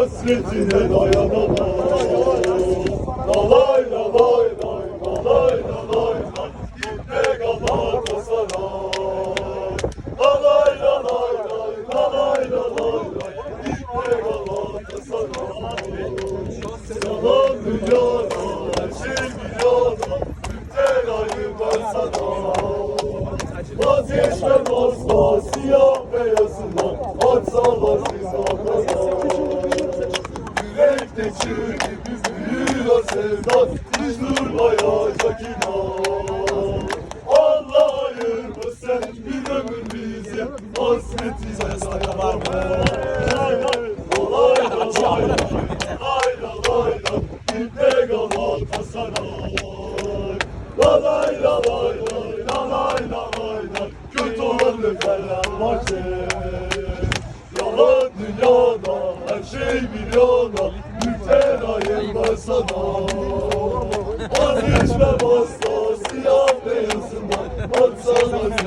Hasretine dayanamam. Lalay lalay lay lalay lalay lay Gitme Galatasaray Lalay lalay lay lalay lalay lay Gitme Galatasaray Yalan dünyada her şey milyona Müptelayım ben sana Vazgeçmem asla Gibi büyüyor sevdan Hiç durmayacak inan Allah ayırmasın bir ömür bizim Hasretine dayanamam Lay lay lay lay lay lay Gitme Galatasaray La lay la lay lay la lay la lay lay Kötü olanı Fenerbahçe Yalan dünyada her şey milyona Müptelayım sana Vazgeçmem asla siyah beyazından zindana